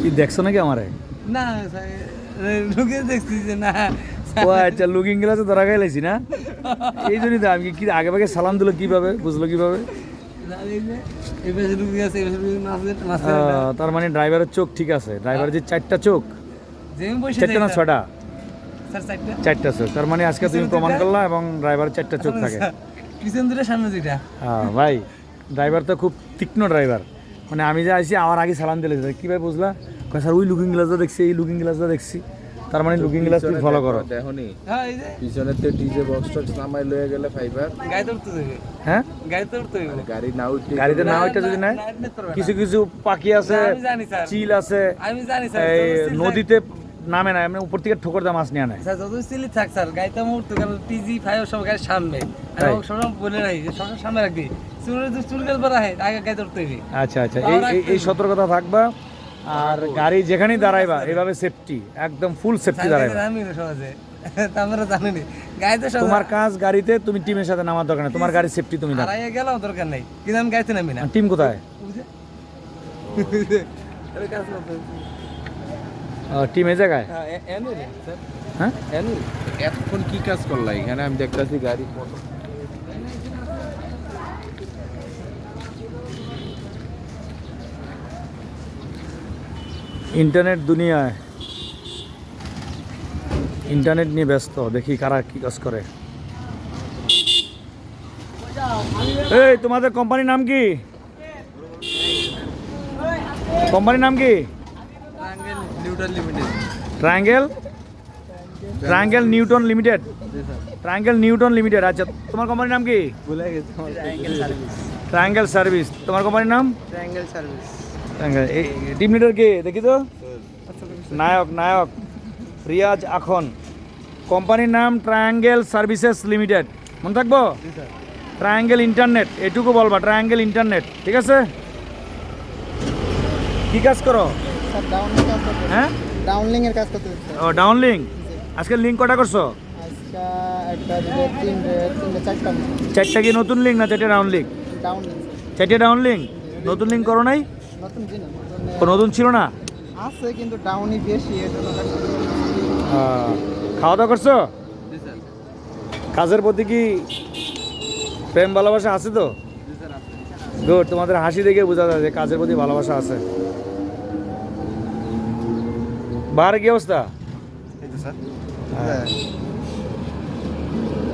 কি দেখছ নাকি আমারে? না স্যার ঢুকে দেখছি যে না ও আচ্ছা লুকিং গ্লাসে ধরা খাইলাইছি না? এই জন্যই তো আমি কি আগে ভাগে সালাম দিল কীভাবে বুঝলো কীভাবে? তার মানে ড্রাইভারের চোখ ঠিক আছে। ড্রাইভারের যে চারটা চোখ চারটা না ছটা? চারটা। চোখ। তার মানে আজকে তুমি প্রমাণ করলা এবং ড্রাইভারের চারটা চোখ থাকে। পিছন দুটো সামনে দুইটা। হ্যাঁ ভাই। ড্রাইভার তো খুব তীক্ষ্ণ ড্রাইভার মানে আমি যে আইসি আমার আগে সালাম দিলে কীভাবে বুঝলা কয় স্যার ওই লুকিং গ্লাসটা দেখছি এই লুকিং গ্লাসটা দেখছি তার মানে লুকিং গ্লাস তুমি ফলো করো দেখনি হ্যাঁ এই তে ডিজে বক্স টক্স নামাই লয়ে গেলে ফাইবার গাড়ি তো উঠতে হ্যাঁ গাড়ি তো উঠতে গাড়ি না উঠে গাড়িতে না ওইটা যদি না। কিছু কিছু পাখি আছে না, আমি জানি, স্যার। চিল আছে আমি জানি স্যার নদীতে নামে না এমনি উপর থেকে ঠোকর দাম মাছ নিয়ে নেয় স্যার যত সিলি থাক স্যার গাড়িতে উঠতে গেল টিজি ফাইভ সব গাড়ির সামনে আর সবসময় বলে সবসময় সামনে রাখবি চুল গেল আগে আচ্ছা আচ্ছা এই এই- এই সতর্কতা থাকবা আর গাড়ি যেখানেই দাঁড়াইবা এভাবে সেফটি একদম ফুল সেফটি দাঁড়াইবা। আমি সহজে। গাড়িতে তোমার কাজ গাড়িতে তুমি টিমের সাথে নামার দরকার নেই। তোমার গাড়ি সেফটি তুমি দরকার নাই। কিন্তু আমি গাড়িতে নামি না। টিম কোথায়? টিম এই জায়গায়? হ্যাঁ। হ্যাঁ। এতক্ষণ কি কাজ করলা? এখানে আমি দেখতাছি গাড়ি ইন্টারনেট দুনিয়ায়। ইন্টারনেট নিয়ে ব্যস্ত দেখি কারা কি কাজ করে। এই তোমাদের কোম্পানির নাম কি? কোম্পানির নাম কি? Triangle newton limited triangle triangle newton limited triangle newton limited আচ্ছা তোমার কোম্পানির নাম কি? ট্রায়াঙ্গেল সার্ভিস ট্রায়াঙ্গেল সার্ভিস তোমার কোম্পানির নাম? ট্রায়াঙ্গেল সার্ভিস টিম লিডার কে দেখি তো? নায়ক নায়ক রিয়াজ আখন। কোম্পানির নাম ট্রায়াঙ্গেল সার্ভিসেস লিমিটেড মনে থাকব? ট্রায়াঙ্গেল ইন্টারনেট এটুকু বলবা ট্রায়াঙ্গেল ইন্টারনেট ঠিক আছে? কি কাজ করো? ডাউনলিং হ্যাঁ? ডাউনলিং এর কাজ করতে ও ডাউনলিং আজকে লিঙ্ক কটা করছ? চারটা। কি নতুন লিঙ্ক না চারটে ডাউন লিঙ্ক চারটে ডাউন লিঙ্ক নতুন লিঙ্ক করো নাই? নতুন ছিল না? আছে কিন্তু ডাউনই বেশি খাওয়া দাওয়া করছ? কাজের প্রতি কি প্রেম ভালোবাসা আছে তো? গুড তোমাদের হাসি দেখে বোঝা যায় যে কাজের প্রতি ভালোবাসা আছে। বাহারে কি অবস্থা? হ্যাঁ।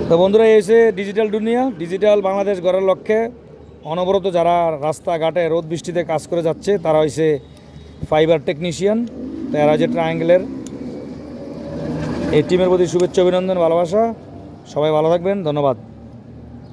তো বন্ধুরা হচ্ছে ডিজিটাল দুনিয়া। ডিজিটাল বাংলাদেশ গড়ার লক্ষ্যে অনবরত যারা রাস্তাঘাটে রোদ বৃষ্টিতে কাজ করে যাচ্ছে, তারা হয়েছে ফাইবার টেকনিশিয়ান তারা হচ্ছে ট্রায়াঙ্গেলের এই টিমের প্রতি শুভেচ্ছা, অভিনন্দন, ভালোবাসা। সবাই ভালো থাকবেন, ধন্যবাদ।